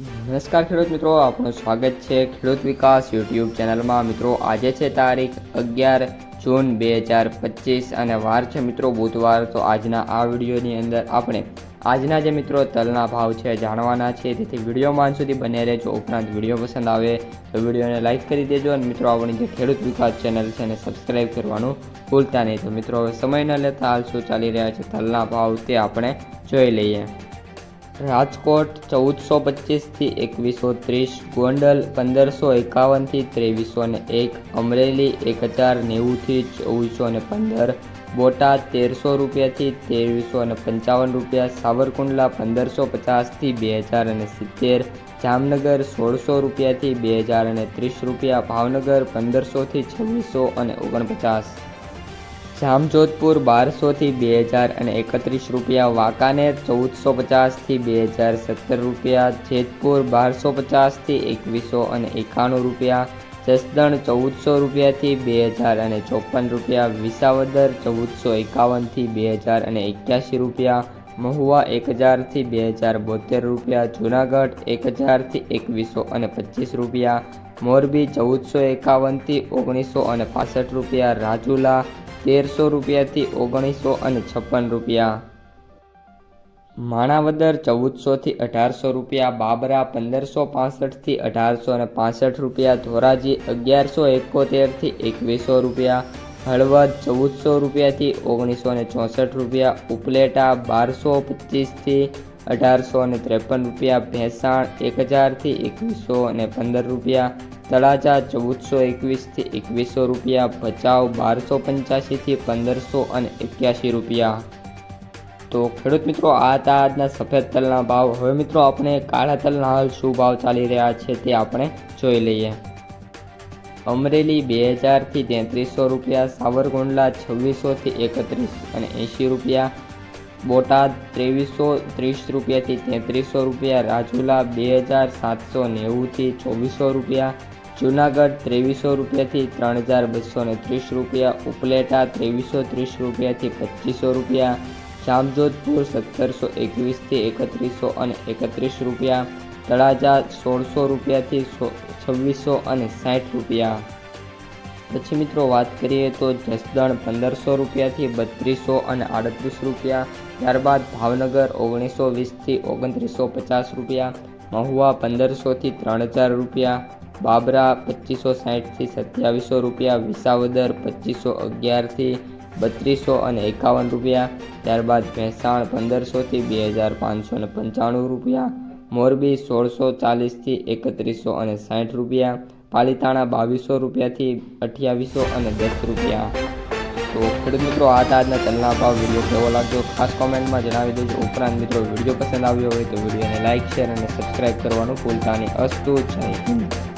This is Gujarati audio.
નમસ્કાર ખેડૂત મિત્રો, આપનું સ્વાગત છે ખેડૂત વિકાસ યુટ્યુબ ચેનલમાં. મિત્રો, આજે છે તારીખ અગિયાર જૂન બે હજાર પચીસ અને વાર છે મિત્રો બુધવાર. તો આજના આ વિડીયોની અંદર આપણે આજના જે મિત્રો તલના ભાવ છે જાણવાના છે. તેથી વીડિયો માન સુધી બને રહેજો, ઉપરાંત વીડિયો પસંદ આવે તો વિડીયોને લાઇક કરી દેજો અને મિત્રો, આપણી જે ખેડૂત વિકાસ ચેનલ છે એને સબસ્ક્રાઈબ કરવાનું ભૂલતા નહીં. તો મિત્રો, હવે સમય ન લેતા હાલ શું ચાલી રહ્યા છે તલના ભાવ તે આપણે જોઈ લઈએ. રાજકોટ ચૌદસો પચીસથી એકવીસો ત્રીસ, ગોંડલ પંદરસો એકાવનથી ત્રેવીસો ને એક, અમરેલી એક હજાર નેવુંથી ચોવીસો ને પંદર, બોટાદ તેરસો રૂપિયાથી ત્રેવીસો ને પંચાવન રૂપિયા, સાવરકુંડલા પંદરસો પચાસથી બે હજાર અને સિત્તેર, જામનગર સોળસો રૂપિયાથી બે હજાર અને ત્રીસ રૂપિયા, ભાવનગર પંદરસોથી છવ્વીસો અને ઓગણપચાસ. જામજોધપુર બારસોથી બે હજાર અને એકત્રીસ રૂપિયા, વાંકાનેર ચૌદસો પચાસથી બે હજાર સત્તર રૂપિયા, જેતપુર બારસો પચાસથી એકવીસો અને એકાણું રૂપિયા, જસદણ ચૌદસો રૂપિયાથી બે હજાર અને ચોપન રૂપિયા, વિસાવદર ચૌદસો એકાવનથી બે હજાર અને એક્યાસી રૂપિયા, મહુવા એક હજારથી બે હજાર બોતેર રૂપિયા, જુનાગઢ એક હજારથી એકવીસો અને પચીસ રૂપિયા, મોરબી ચૌદસો એકાવનથી ઓગણીસો અને પાસઠ રૂપિયા, રાજુલા તેરસો રૂપિયાથી ઓગણીસો અને છપ્પન રૂપિયા. માણાવદર ચૌદસોથી અઢારસો રૂપિયા, બાબરા પંદરસો પાસઠથી અઢારસો અને પાસઠ રૂપિયા, ધોરાજી અગિયારસો એકોતેરથી એકવીસો રૂપિયા, હળવદ ચૌદસો રૂપિયાથી ઓગણીસો ને ચોસઠ રૂપિયા, ઉપલેટા બારસો પચીસથી અઢારસો અને ત્રેપન રૂપિયા, ભેંસાણ એક હજારથી એકવીસો અને પંદર રૂપિયા તળાજા ચૌદસો એકવીસથી એકવીસો રૂપિયા, ભચાઉ બારસો પંચ્યાસીથી પંદરસો અને એક્યાસી રૂપિયા. તો ખેડૂત મિત્રો, આ હતા આજના સફેદ તલના ભાવ. હવે મિત્રો, આપણે કાળા તલના હાલ શું ભાવ ચાલી રહ્યા છે તે આપણે જોઈ લઈએ. અમરેલી બે હજારથી તેત્રીસો રૂપિયા, સાવરકુંડલા છવ્વીસોથી એકત્રીસ અને એંશી રૂપિયા, બોટાદ ત્રેવીસો ત્રીસ રૂપિયાથી તેત્રીસો રૂપિયા, રાજુલા બે હજાર સાતસો નેવુંથી ચોવીસો રૂપિયા જુનાગઢ ત્રેવીસો રૂપિયાથી ત્રણ હજાર બસો ને ત્રીસ રૂપિયા, ઉપલેટા ત્રેવીસો ત્રીસ રૂપિયાથી પચીસો રૂપિયા, જામજોધપુર સત્તરસો એકવીસથી એકત્રીસો અને એકત્રીસ રૂપિયા, તળાજા સોળસો રૂપિયાથી છવ્વીસો અને સાઠ રૂપિયા. પછી મિત્રો વાત કરીએ તો જસદણ પંદરસો રૂપિયાથી બત્રીસો અને આડત્રીસ રૂપિયા, ત્યારબાદ ભાવનગર ઓગણીસો વીસથી ઓગણત્રીસો પચાસ રૂપિયા, મહુવા પંદરસોથી ત્રણ હજાર રૂપિયા બાબરા પચીસો સાઠથી સત્યાવીસો રૂપિયા, વિસાવદર પચીસો અગિયારથી બત્રીસો અને એકાવન રૂપિયા, ત્યારબાદ ભેંસાણ પંદરસોથી બે હજાર પાંચસો ને પંચાણું રૂપિયા, મોરબી સોળસો ચાલીસથી એકત્રીસો અને સાઠ રૂપિયા, પાલીતાણા બાવીસો રૂપિયાથી અઠ્યાવીસો અને દસ રૂપિયા. તો ખેડૂત મિત્રો, આ હતા આજના તલના ભાવ. વીડિયો કેવો લાગ્યો? ખાસ કોમેન્ટમાં જણાવી દેજો. ઉપરાંત મિત્રો, વીડિયો પસંદ આવ્યો હોય તો વિડીયોને લાઇક શેર અને સબસ્ક્રાઈબ કરવાનું ભૂલતા નહીં. અસ્તુ, જય હિન્દ.